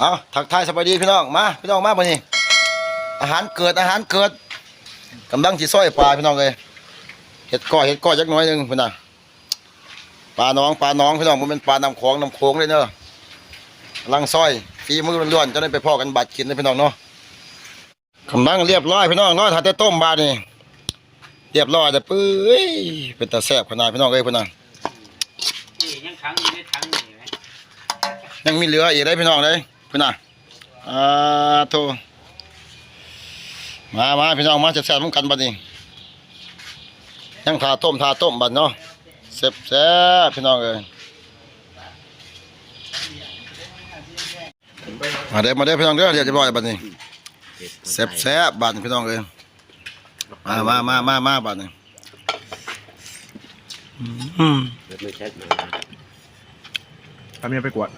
เอาทักทายสบายดีพี่น้องมาพี่น้องมาปะนี่อาหารเกิดอาหารเกิดกำลังสิซอยปลาพี่น้องเลยเห็ดก้อยเห็ดก้อยจักหน้อยหนึงพี่น้องปลาน้องปลาน้องพี่น้องมันเป็นปลาน้ำโขงน้ำโขงเลยเนอะกำลังซอยฝีมือล้วนๆจะได้ไปพ่อกันบาดกินเลยพี่น้องเนาะกำลังเรียบร้อยพี่น้องเนาะถ้าแต่ต้มบาดนี่เรียบร้อยแต่ปื้ยเป็นตาแซ่บขนาดพี่น้องเอ้ยพี่น้องนี่ยังขังอยู่ในถังนี่ไหมยังมีเหลืออีกได้พี่น้องเลย พี่น้องอ่าโทมามาพี่น้องมาจะแซ่บๆเหมือนกันบัดนี้ยังทาต้มทาต้มบัดเนาะแซ่บแซ่บๆพี่น้องเอ้ยมาเด้อมาเด้อพี่น้องเด้อเดี๋ยวจะบอกบัดนี้แซ่บแซ่บๆบัดนี้พี่น้องเอ้ยมามามามามาบัดนี้อืมไม่ใช่มาทำยังไปกวด